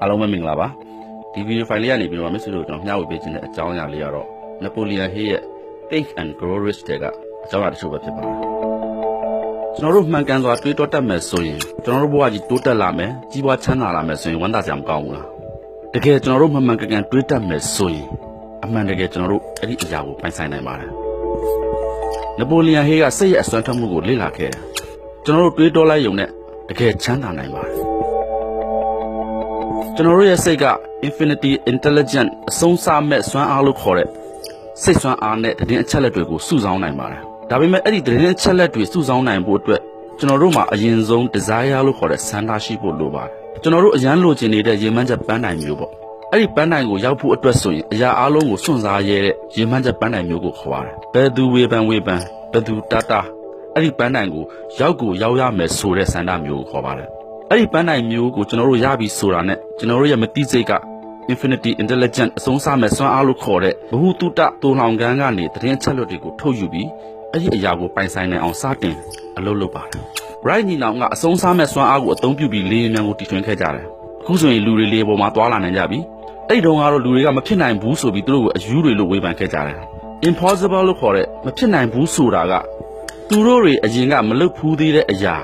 အားလုံးပဲမင်္ဂလာပါဒီဗီဒီယိုဖိုင်လေးကနေပြီးတော့မစ်ဆွေတို့ကျွန်တော်မျှဝေပေးခြင်းတဲ့အကြောင်းအရာလေးကတော့ Napoleon Hill ရဲ့ Think and Grow Rich တဲ့ကအကြောင်းအရာတစ်ချို့ပဲဖြစ်ပါတယ်ကျွန်တော်တို့မှန်ကန်စွာတွေးတောတတ်မယ်ဆိုရင်ကျွန်တော်တို့ဘဝကြီးတိုးတက်လာမယ်ကြီးပွားချမ်းသာလာမယ်ဆိုရင်ဝမ်းသာစရာမကောင်းဘူးလားတကယ်ကျွန်တော်တို့မှန်မှန်ကန်ကန်တွေးတတ်မယ်ဆိုရင်အမှန်တကယ်ကျွန်တော်တို့အဲ့ဒီအရာကိုပိုင်ဆိုင်နိုင်ပါတယ်နပိုလီယန်ဟေးကစိတ်ရဲ့အစွမ်းထက်မှုကိုလေ့လာခဲ့တယ်ကျွန်တော်တို့တွေးတောလိုက်ရုံနဲ့တကယ်ချမ်းသာနိုင်ပါတယ် ကျွန်တော်တို့ရဲ့စိတ်က infinity intelligent အဆုံးစားမဲ့စွမ်းအားလို့ခေါ်တဲ့စိတ်စွမ်းအားနဲ့တည်င်းအချက်လက်တွေကိုစုဆောင်းနိုင်ပါတယ်။ဒါပေမဲ့အဲ့ဒီတည်င်းအချက်လက်တွေစုဆောင်းနိုင်ဖို့အတွက်ကျွန်တော်တို့မှာအရင်ဆုံး desire လို့ခေါ်တဲ့ဆန္ဒရှိဖို့လိုပါတယ်။ကျွန်တော်တို့အရန်လိုချင်နေတဲ့ရေမှန်းချက်ပန်းတိုင်မျိုးပေါ့။အဲ့ဒီပန်းတိုင်ကိုရောက်ဖို့အတွက်ဆိုရင်အရာအလုံးကိုစွန့်စားရတဲ့ရေမှန်းချက်ပန်းတိုင်မျိုးကိုခေါ်ပါတယ်။ဘယ်သူဝေဖန်ဝေဖန်ဘယ်သူတတာအဲ့ဒီပန်းတိုင်ကိုရောက်ကိုရောက်ရမယ်ဆိုတဲ့ဆန္ဒမျိုးကိုခေါ်ပါတယ်။ အဲ့ဒီပန်းတိုင်မျိုးကိုကျွန်တော်တို့ရပြီဆိုတာနဲ့ကျွန်တော်တို့ရဲ့မတိစိတ်က infinity intelligent အဆုံးစားမဲ့စွမ်းအားလို့ခေါ်တဲ့ဘ ഹു တုတတူလောင်ကန်းကနေတရင်ချက်လွတ်တွေကိုထုတ်ယူပြီးအဲ့ဒီအရာကိုပိုင်ဆိုင်နိုင်အောင်စတင်အလုပ်လုပ်ပါတယ်။ right ညီနောင်ကအဆုံးစားမဲ့စွမ်းအားကိုအသုံးပြုပြီးလေယာဉ်မြန်ကိုတီထွင်ခဲ့ကြတယ်။အခုဆိုရင်လူတွေလေပေါ်မှာသွားလာနိုင်ကြပြီ။အဲ့ဒီတုန်းကတော့လူတွေကမဖြစ်နိုင်ဘူးဆိုပြီးသူတို့ကိုအယူတွေလို့ဝေဖန်ခဲ့ကြတယ်။ impossible လို့ခေါ်တဲ့မဖြစ်နိုင်ဘူးဆိုတာကသူတို့တွေအရင်ကမလုပ်ဖူးသေးတဲ့အရာ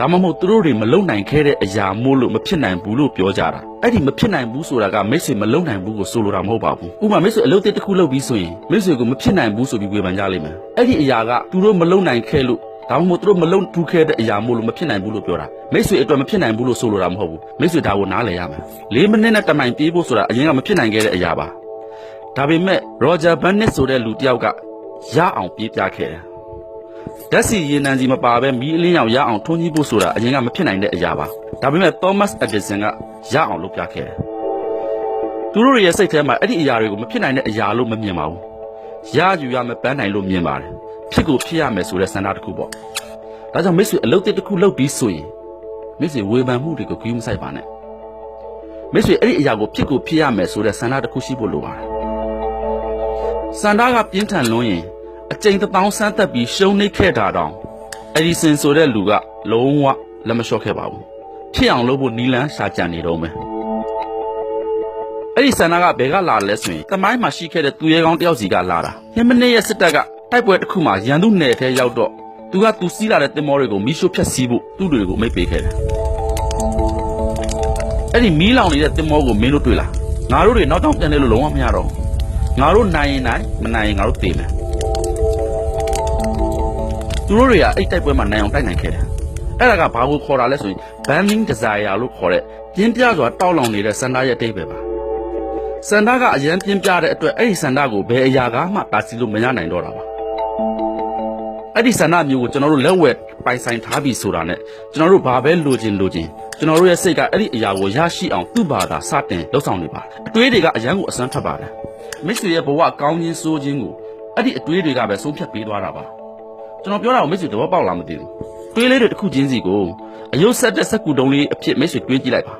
ဒါမှမဟုတ်သူတို့တွေမလုံနိုင်ခဲ့တဲ့အရာမို့လို့မဖြစ်နိုင်ဘူးလို့ပြောကြတာအဲ့ဒီမဖြစ်နိုင်ဘူးဆိုတာကမိတ်ဆွေမလုံနိုင်ဘူးကိုဆိုလိုတာမဟုတ်ပါဘူးဥပမာမိတ်ဆွေအလုပ်တစ်ခုလုပ်ပြီးဆိုရင်မိတ်ဆွေကိုမဖြစ်နိုင်ဘူးဆိုပြီးဝေဖန်ကြလိမ့်မယ်အဲ့ဒီအရာကသူတို့မလုံနိုင်ခဲ့လို့ဒါမှမဟုတ်သူတို့မလုံထူးခဲ့တဲ့အရာမို့လို့မဖြစ်နိုင်ဘူးလို့ပြောတာမိတ်ဆွေအတွက်မဖြစ်နိုင်ဘူးလို့ဆိုလိုတာမဟုတ်ဘူးမိတ်ဆွေဒါကိုနားလည်ရမယ်၄မိနစ်နဲ့တမိုင်ပြေးဖို့ဆိုတာအရင်ကမဖြစ်နိုင်ခဲ့တဲ့အရာပါဒါပေမဲ့ရောဂျာဘန်နစ်ဆိုတဲ့လူတစ်ယောက်ကရအောင်ပြေးပြခဲ့တယ် ဓာတ်စီရေနံစီမပါဘဲမီးအလင်းရောင်ရအောင်ထွန်းကြီးဖို့ဆိုတာအရင်ကမဖြစ်နိုင်တဲ့အရာပါဒါပေမဲ့ Thomas Edison ကရအောင်လုပ်ပြခဲ့တယ်သူတို့ရဲ့စိတ်ထဲမှာအဲ့ဒီအရာတွေကိုမဖြစ်နိုင်တဲ့အရာလို့မမြင်ပါဘူးရယူရမယ်ပန်းနိုင်လို့မြင်ပါတယ်ဖြစ်ကိုဖြစ်ရမယ်ဆိုတဲ့ဆန္ဒတစ်ခုပေါ့ဒါကြောင့်မိတ်ဆွေအလုပ်တစ်ခုလုပ်ပြီးဆိုရင်မိတ်ဆွေဝေဖန်မှုတွေကိုကြည့်မဆိုင်ပါနဲ့မိတ်ဆွေအဲ့ဒီအရာကိုဖြစ်ကိုဖြစ်ရမယ်ဆိုတဲ့ဆန္ဒတစ်ခုရှိဖို့လိုပါတယ်ဆန္ဒကပြင်းထန်လွန်းရင် အကျိန်တစ်ပေါင်းဆန်းသက်ပြီးရှုံးနိမ့်ခဲ့တာတောင်အဒီဆင်ဆိုတဲ့လူကလုံးဝလက်မလျှော့ခဲ့ပါဘူးဖြစ်အောင်လုပ်ဖို့နီလန်းရှာကြံနေတော့မယ်အဲ့ဒီဆန္ဒကဘယ်ကလာလဲဆိုရင်တမိုင်းမှာရှိခဲ့တဲ့သူရဲကောင်းတယောက်စီကလာတာဟင်းမနေ့ရဲ့စစ်တပ်ကတိုက်ပွဲတစ်ခုမှာရန်သူနယ်ထဲရောက်တော့သူကသူစီးလာတဲ့တင်မောတွေကိုမီးရှို့ဖျက်ဆီးဖို့သူ့တွေကိုမိတ်ပေးခဲ့တယ်အဲ့ဒီမီးလောင်နေတဲ့တင်မောကိုမင်းတို့တွေ့လားငါတို့တွေနောက်တောင်ပြန်တယ်လို့လုံးဝမရတော့ဘူးငါတို့နိုင်ရင်နိုင်မနိုင်ရင်ငါတို့သေမယ် သူတို့တွေကအဲ့တိုက်ပွဲမှာနိုင်အောင်တိုက်နိုင်ခဲ့တယ်။အဲ့ဒါကဘာကိုခေါ်တာလဲဆိုရင် burning desire လို့ခေါ်တဲ့ပြင်းပြစွာတောက်လောင်နေတဲ့စန္ဒရဲ့အတိတ်ပဲပါ။စန္ဒကအရန်ပြင်းပြတဲ့အတွက်အဲ့ဒီစန္ဒကိုဘယ်အရာကမှတာစီလို့မရနိုင်တော့တာပါ။အဲ့ဒီစန္ဒမျိုးကိုကျွန်တော်တို့လက်ဝဲပိုင်ဆိုင်ထားပြီဆိုတာနဲ့ကျွန်တော်တို့ဘာပဲလိုချင်လိုချင်ကျွန်တော်တို့ရဲ့စိတ်ကအဲ့ဒီအရာကိုရရှိအောင်သူ့ဘာသာစတင်လှုပ်ဆောင်နေပါတယ်။အတွေးတွေကအရန်ကိုအစမ်းထပ်ပါတယ်။မိတ်ဆွေရဲ့ဘဝကောင်းခြင်းဆိုးခြင်းကိုအဲ့ဒီအတွေးတွေကပဲဆုံးဖြတ်ပေးသွားတာပါ။ ကျွန်တော်ပြောတာကိုမိတ်ဆွေသဘောပေါက်လားမသိဘူးတွေးလေးတွေတစ်ခုချင်းစီကိုအယုတ်ဆက်တဲ့စက်ကူတုံးလေးအဖြစ်မိတ်ဆွေတွေးကြည့်လိုက်ပါ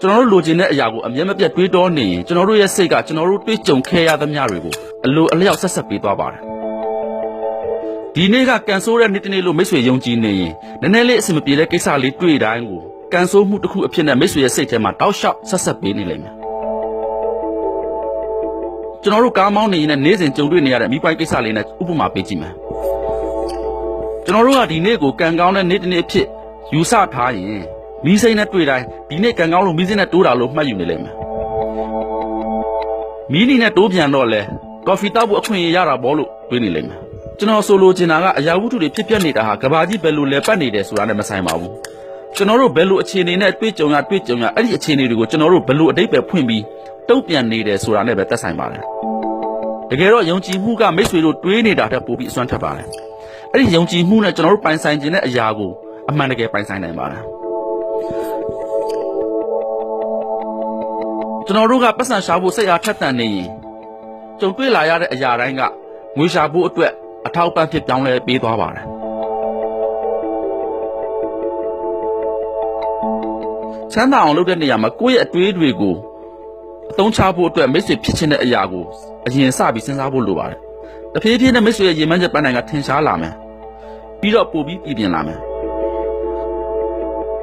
ကျွန်တော်တို့လိုချင်တဲ့အရာကိုအမျက်မပြတ်တွေးတောနေရင်ကျွန်တော်တို့ရဲ့စိတ်ကကျွန်တော်တို့တွေးကြုံခဲ့ရသမျှတွေကိုအလိုအလျောက်ဆက်ဆက်ပေးသွားပါတယ်ဒီနေ့ကကန်ဆိုးတဲ့နေ့တစ်နေ့လို့မိတ်ဆွေယုံကြည်နေရင်နည်းနည်းလေးအဆင်မပြေတဲ့ကိစ္စလေးတွေ့တိုင်းကိုကန်ဆိုးမှုတစ်ခုအဖြစ်နဲ့မိတ်ဆွေရဲ့စိတ်ထဲမှာတောက်လျှောက်ဆက်ဆက်ပေးနေလိမ့်မယ်ကျွန်တော်တို့ကားမောင်းနေရင်လည်းနေ့စဉ်ကြုံတွေ့နေရတဲ့မိပိုင်ကိစ္စလေးနဲ့ဥပမာပေးကြည့်မယ် ကျွန်တော်တို့ကဒီနေ့ကိုကံကောင်းတဲ့နေ့တစ်နေ့အဖြစ်ယူဆထားရင်မီးစိမ်းနဲ့တွေ့တိုင်းဒီနေ့ကံကောင်းလို့မီးစိမ်းနဲ့တိုးတာလို့မှတ်ယူနေလိမ့်မယ်မီးနီနဲ့တိုးပြန်တော့လဲကော်ဖီတောက်ဖို့အခွင့်အရေးရတာပေါ့လို့တွေးနေလိမ့်မယ်ကျွန်တော်ဆိုလိုချင်တာကအရာဝတ္ထုတွေဖြစ်ပျက်နေတာဟာကဘာကြီးဘယ်လိုလဲပတ်နေတယ်ဆိုတာနဲ့မဆိုင်ပါဘူးကျွန်တော်တို့ဘယ်လိုအခြေအနေနဲ့တွေ့ကြုံရတွေ့ကြုံရအဲ့ဒီအခြေအနေတွေကိုကျွန်တော်တို့ဘယ်လိုအတိတ်ပဲဖွင့်ပြီးတုံ့ပြန်နေတယ်ဆိုတာနဲ့ပဲသက်ဆိုင်ပါတယ်တကယ်တော့ယုံကြည်မှုကမိတ်ဆွေတို့တွေးနေတာတက်ပို့ပြီးအစွမ်းထက်ပါတယ် အဲ့ဒီယုံကြည်မှုနဲ့ကျွန်တော်တို့ပိုင်ဆိုင်ခြင်းတဲ့အရာကိုအမှန်တကယ်ပိုင်ဆိုင်နိုင်ပါတယ်ကျွန်တော်တို့ကပတ်စံရှာဖို့စိတ်အားထက်သန်နေရင်ကြုံတွေ့လာရတဲ့အရာတိုင်းကငွေရှာဖို့အတွက်အထောက်အပံ့ဖြစ်ပြောင်းလဲပေးသွားပါတယ်ချမ်းသာအောင်လုပ်တဲ့နေရာမှာကိုယ့်ရဲ့အတွေးတွေကိုအသုံးချဖို့အတွက်မိတ်ဆွေဖြစ်ချင်တဲ့အရာကိုအရင်စပြီးစဉ်းစားဖို့လိုပါတယ်တဖြည်းဖြည်းနဲ့မိတ်ဆွေရဲ့ရင်မှန်းချက်ပန်းနိုင်ကထင်ရှားလာမယ် ပြီးတော့ပို့ပြီးပြည်ပြင်လာမယ်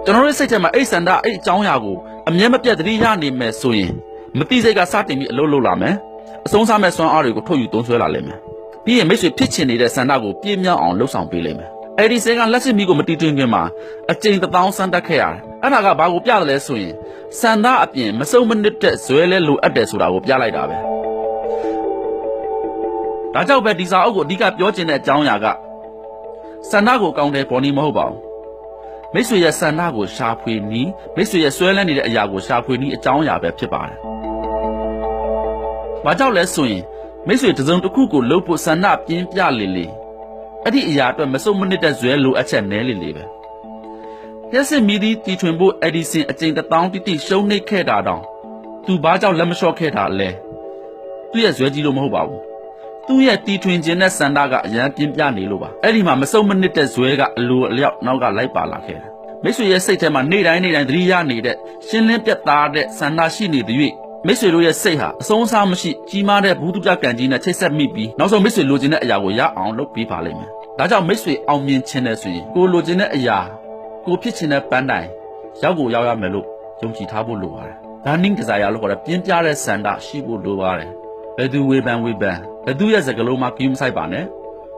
ကျွန်တော်တို့စိတ်ထဲမှာအဲ့ဆန္ဒအဲ့အကြောင်းအရာကိုအမြဲမပြတ်သတိရနိုင်မယ်ဆိုရင်မတိစိတ်ကစတင်ပြီးအလုပ်လုပ်လာမယ်အဆုံးစားမဲ့စွမ်းအားတွေကိုထုတ်ယူသုံးစွဲလာလိမ့်မယ်ပြီးရင်မိတ်ဆွေဖြစ်ချင်နေတဲ့ဆန္ဒကိုပြည့်မြောက်အောင်လှုပ်ဆောင်ပေးလိမ့်မယ်အဲ့ဒီစင်ကလက်စစ်မီကိုမတီးတွင်ခင်မှာအကျဉ်တစ်သောင်းစမ်းတက်ခဲ့ရတယ်အဲ့ဒါကဘာကိုပြတယ်လဲဆိုရင်ဆန္ဒအပြင်မစုံမနစ်တဲ့ဇွဲလဲလိုအပ်တယ်ဆိုတာကိုပြလိုက်တာပဲဒါကြောင့်ပဲဒီစာအုပ်ကိုအဓိကပြောချင်တဲ့အကြောင်းအရာက ဆန္ဒကိုကောင်းတယ်ပေါ်နေမဟုတ်ပါဘူးမိတ်ဆွေရဲ့ဆန္ဒကိုရှာဖွေနည်းမိတ်ဆွေရဲ့ဆွဲလန်းနေတဲ့အရာကိုရှာဖွေနည်းအကြောင်းအရာပဲဖြစ်ပါတယ်။ဘာကြောင့်လဲဆိုရင်မိတ်ဆွေတစ်စုံတစ်ခုကိုလှုပ်ဖို့ဆန္ဒပြင်းပြလေလေအဲ့ဒီအရာအတွက်မစုံမနစ်တဲ့ဇွဲလိုအပ်ချက်နဲလေလေပဲ။ရက်စစ်မီဒီတီထွင်ဖို့အက်ဒီဆင်အကြိမ်တစ်တောင်းတိတိရှုံးနှိပ်ခဲ့တာတောင်သူဘာကြောင့်လက်မလျှော့ခဲ့တာလဲ။သူ့ရဲ့ဇွဲကြီးလို့မဟုတ်ပါဘူး။ သူ့ရဲ့တီထွင်ခြင်းနဲ့စန္ဒကအရန်ပြင်းပြနေလို့ပါအဲ့ဒီမှာမစုံမနစ်တဲ့ဇွဲကအလိုအလျောက်နောက်ကလိုက်ပါလာခဲ့တယ်မိတ်ဆွေရဲ့စိတ်ထဲမှာနေ့တိုင်းနေ့တိုင်းသတိရနေတဲ့ရှင်းလင်းပြတ်သားတဲ့စန္ဒရှိနေတဲ့၍မိတ်ဆွေတို့ရဲ့စိတ်ဟာအဆုံးအစားမရှိကြီးမားတဲ့ဘူးတုကြကံကြီးနဲ့ချိတ်ဆက်မိပြီးနောက်ဆုံးမိတ်ဆွေလိုချင်တဲ့အရာကိုရအောင်လုပ်ပေးပါလိမ့်မယ်ဒါကြောင့်မိတ်ဆွေအောင်မြင်ခြင်းနဲ့ဆိုရင်ကိုလိုချင်တဲ့အရာကိုဖြစ်ချင်တဲ့ပန်းတိုင်ရောက်ကိုရောက်ရမယ်လို့ယုံကြည်ထားဖို့လိုပါတယ် learning desire လို့ခေါ်တဲ့ပြင်းပြတဲ့စန္ဒရှိဖို့လိုပါတယ် ဘယ်သူဝေဖန်ဝေဖန်ဘယ်သူရဲ့စကားလုံးမှကိမဆိုင်ပါနဲ့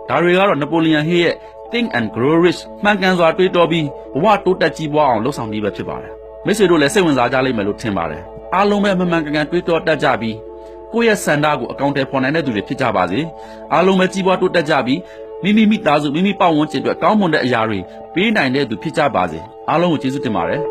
ဒါတွေကတော့နပိုလီယန်ဟေးရဲ့ think and grow rich မှန်ကန်စွာတွေးတောပြီးဘဝတိုးတက်ကြီးပွားအောင်လှုပ်ဆောင်ပြီးပဲဖြစ်ပါတယ်မိတ်ဆွေတို့လည်းစိတ်ဝင်စားကြလိမ့်မယ်လို့ထင်ပါတယ်အားလုံးပဲမှန်မှန်ကန်ကန်တွေးတောတတ်ကြပြီးကိုယ့်ရဲ့စန္ဒကိုအကောင့်ထဲပေါ်နိုင်တဲ့သူတွေဖြစ်ကြပါစေအားလုံးပဲကြီးပွားတိုးတက်ကြပြီးမိမိမိသားစုမိမိပတ်ဝန်းကျင်အတွက်ကောင်းမွန်တဲ့အရာတွေပေးနိုင်တဲ့သူဖြစ်ကြပါစေအားလုံးကိုကျေးဇူးတင်ပါတယ်